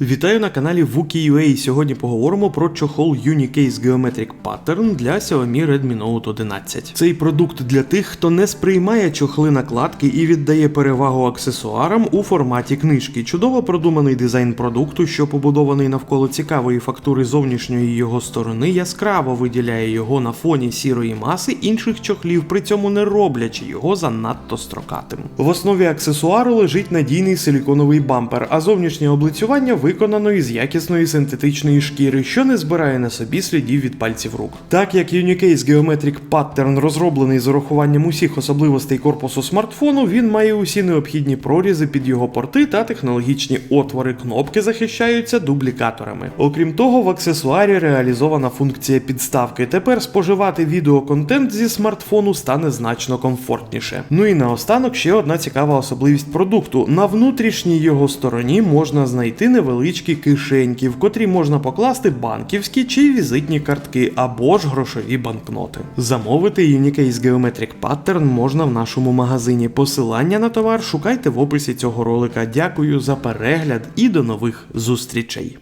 Вітаю на каналі Wookie.ua. Сьогодні поговоримо про чохол Unicase Geometric Pattern для Xiaomi Redmi Note 11. Цей продукт для тих, хто не сприймає чохли накладки і віддає перевагу аксесуарам у форматі книжки. Чудово продуманий дизайн продукту, що побудований навколо цікавої фактури зовнішньої його сторони, яскраво виділяє його на фоні сірої маси інших чохлів, при цьому не роблячи його занадто строкатим. В основі аксесуару лежить надійний силіконовий бампер, а зовнішнє облицювання виконано із якісної синтетичної шкіри, що не збирає на собі слідів від пальців рук. Так як Unicase Geometric Pattern розроблений з урахуванням усіх особливостей корпусу смартфону, він має усі необхідні прорізи під його порти та технологічні отвори. Кнопки захищаються дублікаторами. Окрім того, в аксесуарі реалізована функція підставки. Тепер споживати відеоконтент зі смартфону стане значно комфортніше. Ну і наостанок ще одна цікава особливість продукту. На внутрішній його стороні можна знайти невеличкі кишеньки, в котрі можна покласти банківські чи візитні картки або ж грошові банкноти. Замовити Unicase Geometric Pattern можна в нашому магазині. Посилання на товар шукайте в описі цього ролика. Дякую за перегляд і до нових зустрічей.